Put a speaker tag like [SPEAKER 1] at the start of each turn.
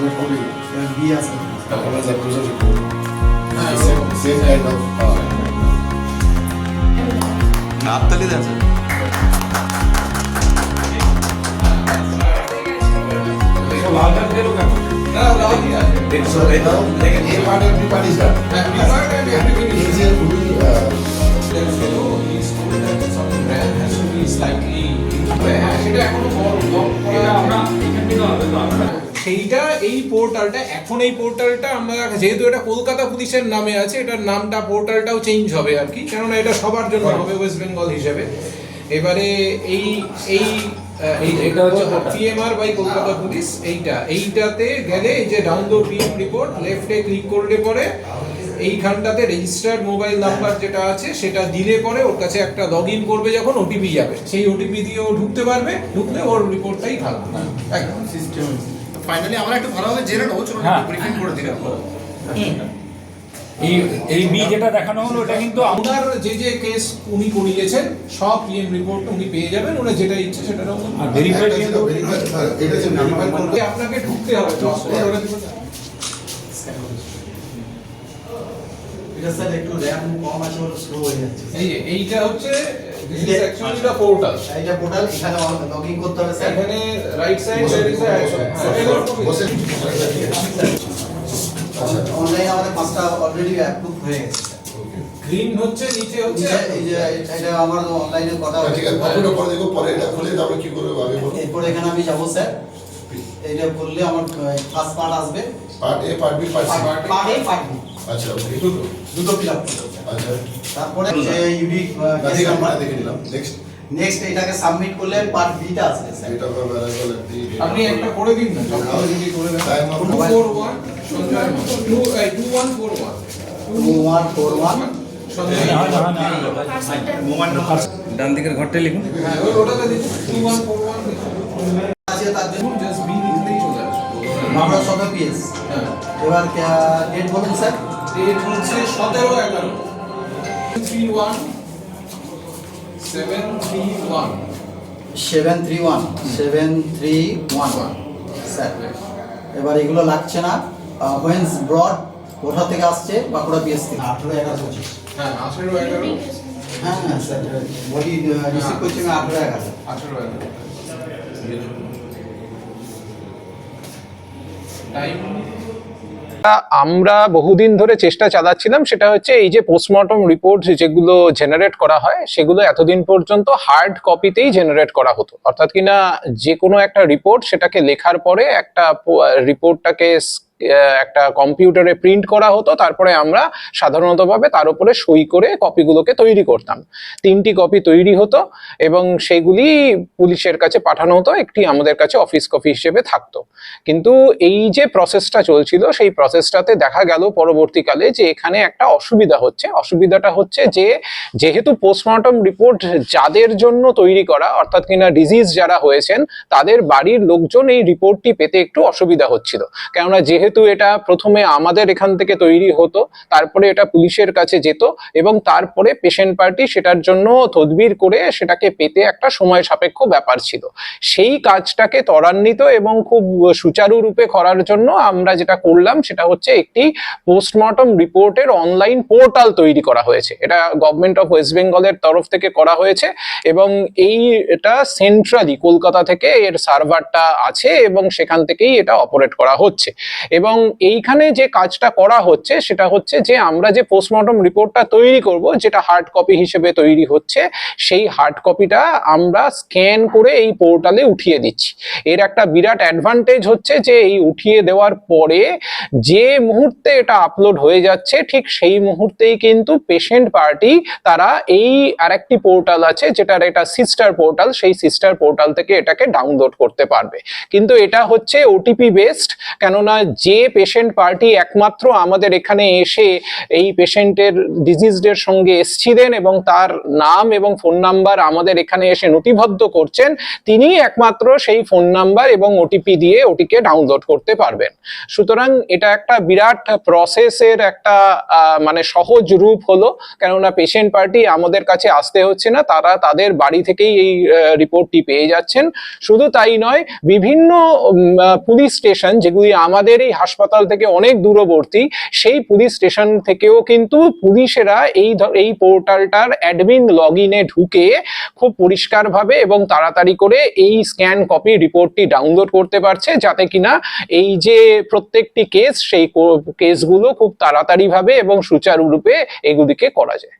[SPEAKER 1] fazer comigo. Eu vi essa.
[SPEAKER 2] Está falando da cruz de couro. Você é da. নাপতালি then So right
[SPEAKER 3] now, like an A part,
[SPEAKER 2] everybody is done. B part and everybody is here. There is no is told that some
[SPEAKER 4] brand has to be slightly. এটা এখনও বড় বড় এটা আমরা
[SPEAKER 5] এখান থেকে হবে তো আমরা
[SPEAKER 4] সেইটা এই পোর্টালটা এখন এই পোর্টালটা আমরা যেহেতু এটা কলকাতা পুলিশের নামে আছে এটার নামটা পোর্টালটাও চেঞ্জ হবে আর কি। কেননা এটা সবার জন্য হ্যাঁ। হবে ওয়েস্ট বেঙ্গল হিসেবে। এবারে এই এই হচ্ছে কলকাতা পুলিশ এইটা। এইটাতে গেলে যে রিপোর্ট পরে এইখানটাতে রেজিস্টার্ড মোবাইল নাম্বার যেটা আছে সেটা দিলে পরে ওর কাছে একটা লগ ইন করবে যখন ওটিপি যাবে। সেই ওটিপি দিয়ে ও ঢুকতে পারবে ঢুকলে ওর রিপোর্টটাই থাকবে।
[SPEAKER 1] হ্যাঁ। একদম। সিস্টেম
[SPEAKER 6] ফাইনালি আমরা একটু ভালোভাবে জেনে নেব চলুন
[SPEAKER 5] হ্যাঁ।
[SPEAKER 6] ব্রিফিং করে দিলাম
[SPEAKER 5] এই এই বি যেটা দেখানো হলো এটা কিন্তু আমরা
[SPEAKER 4] ওনার যে যে কেস উনি করিয়েছেন সব পিএম রিপোর্ট উনি পেয়ে যাবেন ওনার যেটা ইচ্ছে সেটা
[SPEAKER 5] আর ভেরিফাই
[SPEAKER 2] একটা হ্যাঁ, এটা যে করতে
[SPEAKER 4] আপনাকে ঢুকতে হবে
[SPEAKER 1] এটা স্যার একটু র্যাম কম আছে ওর স্লো হয়ে যাচ্ছে।
[SPEAKER 4] এই এইটা হচ্ছে this is actually the portal
[SPEAKER 1] এইটা পোর্টাল এখানে লগ করতে হবে স্যার
[SPEAKER 4] এখানে রাইট সাইড দেয়ার ইজ
[SPEAKER 2] বসে
[SPEAKER 1] অনলাইনে আমাদের পাঁচটা অলরেডি অ্যাপ্রুভ হয়ে গেছে
[SPEAKER 4] গ্রিন হচ্ছে নিচে হচ্ছে
[SPEAKER 1] এই যে- এটা আমার অনলাইনে কথা হচ্ছে
[SPEAKER 2] ঠিক আছে পরে দেখো পরে এটা খুলে তারপরে কি করব আগে
[SPEAKER 1] এরপর এখানে আমি যাব স্যার এটা করলে আমার ফার্স্ট পার্ট আসবে।
[SPEAKER 2] Part A part B part C
[SPEAKER 1] part A part B
[SPEAKER 2] আচ্ছা ওকে
[SPEAKER 1] দুটো। দুটো ফিল আপ করতে
[SPEAKER 2] আচ্ছা।
[SPEAKER 1] তারপরে যে ইউনিক কেস নাম্বার
[SPEAKER 2] দেখে নিলাম। নেক্সট
[SPEAKER 1] নেক্সট এটাকে সাবমিট করলে পার্ট বিটা আসবে স্যার
[SPEAKER 2] এট দি
[SPEAKER 4] আপনি একটা করে দিন না করে যদি করে দেন।
[SPEAKER 2] Time of
[SPEAKER 4] 241 সঞ্জয় টু এই 2141
[SPEAKER 1] two one four one
[SPEAKER 4] Sanjay
[SPEAKER 5] না, না, না, না।
[SPEAKER 6] মোবাইল নাম্বার
[SPEAKER 5] ডান দিকের ঘরটা লিখুন।
[SPEAKER 4] হ্যাঁ ওটাতে দিন 2141
[SPEAKER 1] আছে তার জন্য এবার ডেট বলুন স্যার
[SPEAKER 4] ডেট হচ্ছে সতেরো এগারো। Three one seven three one
[SPEAKER 1] seven three one seven three one sir এবার এগুলো লাগছে না। হোয়েন্স ব্রড কোথা থেকে আসছে? বাঁকুড়া পিএস থেকে। আঠেরো এগারো পঁচিশ।
[SPEAKER 4] হ্যাঁ আঠেরো এগারো।
[SPEAKER 1] হ্যাঁ হ্যাঁ স্যার বডি রিসিভ করছি আমি আঠেরো এগারো।
[SPEAKER 4] আঠেরো এগারো।
[SPEAKER 7] আমরা বহুদিন ধরে চেষ্টা চালাচ্ছিলাম, সেটা হচ্ছে এই যে পোস্টমর্টম রিপোর্ট যেগুলো জেনারেট করা হয়, সেগুলো এতদিন পর্যন্ত হার্ড কপিতেই জেনারেট করা হতো। অর্থাৎ কিনা যে কোনো একটা রিপোর্ট সেটাকে লেখার পরে একটা রিপোর্টটাকে একটা কম্পিউটারে প্রিন্ট করা হতো, তারপরে আমরা সাধারণতভাবে তার উপরে সই করে কপিগুলোকে তৈরি করতাম। তিনটি কপি তৈরি হতো এবং সেগুলি পুলিশের কাছে পাঠানো হতো, একটি আমাদের কাছে অফিস কপি হিসেবে থাকতো। কিন্তু এই যে প্রসেসটা চলছিল, সেই প্রসেসটাতে দেখা গেল পরবর্তীকালে যে এখানে একটা অসুবিধা হচ্ছে। অসুবিধাটা হচ্ছে যে, যেহেতু পোস্টমর্টম রিপোর্ট যাদের জন্য তৈরি করা, অর্থাৎ কিনা ডিজিজ যারা হয়েছেন, তাদের বাড়ির লোকজন এই রিপোর্টটি পেতে একটু অসুবিধা হচ্ছিল। কেননা যেহেতু এটা প্রথমে আমাদের এখান থেকে তৈরি হতো, তারপরে এটা পুলিশের কাছে যেত এবং তারপরে পেশেন্ট পার্টি সেটার জন্য তদবির করে সেটাকে পেতে একটা সময় সাপেক্ষ ব্যাপার ছিল। সেই কাজটাকে ত্বরান্বিত এবং খুব সুচারুরূপে করার জন্য আমরা যেটা করলাম সেটা হচ্ছে একটি পোস্টমর্টম রিপোর্টের অনলাইন পোর্টাল তৈরি করা হয়েছে। এটা গভর্নমেন্ট অফ ওয়েস্ট বেঙ্গলের তরফ থেকে করা হয়েছে এবং এই এটা সেন্ট্রালি কলকাতা থেকে এর সার্ভারটা আছে এবং সেখান থেকেই এটা অপারেট করা হচ্ছে। এবং এইখানে যে কাজটা করা হচ্ছে সেটা হচ্ছে যে আমরা যে পোস্টমর্টম রিপোর্টটা তৈরি করব, যেটা হার্ড কপি হিসেবে তৈরি হচ্ছে, সেই হার্ড কপিটা আমরা স্ক্যান করে এই পোর্টালে উঠিয়ে দিচ্ছি। এর একটা বিরাট অ্যাডভান্টেজ হচ্ছে যে এই উঠিয়ে দেওয়ার পরে যে মুহূর্তে এটা আপলোড হয়ে যাচ্ছে, ঠিক সেই মুহূর্তেই কিন্তু পেশেন্ট পার্টি তারা এই আরেকটি পোর্টাল আছে, যেটার এটা সিস্টার পোর্টাল সেই সিস্টার পোর্টাল থেকে এটাকে ডাউনলোড করতে পারবে। কিন্তু এটা হচ্ছে ওটিপি বেসড কেননা যে পেশেন্ট পার্টি একমাত্র আমাদের এখানে এসে এই পেশেন্টের ডিজিজদের সঙ্গে এসছিলেন এবং তার নাম এবং ফোন নাম্বার আমাদের এখানে এসে নথিবদ্ধ করছেন তিনি একমাত্র সেই ফোন নাম্বার এবং ওটিপি দিয়ে ওটিকে ডাউনলোড করতে পারবেন। সুতরাং এটা একটা বিরাট প্রসেসের একটা মানে সহজ রূপ হলো, কেননা পেশেন্ট পার্টি আমাদের কাছে আসতে হচ্ছে না, তারা তাদের বাড়ি থেকেই এই রিপোর্টটি পেয়ে যাচ্ছেন। শুধু তাই নয়, বিভিন্ন পুলিশ স্টেশন যেগুলি আমাদেরই এই হাসপাতাল থেকে অনেক দূরবর্তী, সেই পুলিশ স্টেশন থেকেও কিন্তু পুলিশেরা এই এই পোর্টালটার অ্যাডমিন লগ ইনে ঢুকে খুব পরিষ্কারভাবে এবং তাড়াতাড়ি করে এই স্ক্যান কপি রিপোর্টটি ডাউনলোড করতে পারছে, যাতে কিনা এই যে প্রত্যেকটি কেস, সেই কেসগুলো খুব তাড়াতাড়িভাবে এবং সুচারুরূপে এগুলিকে করা যায়।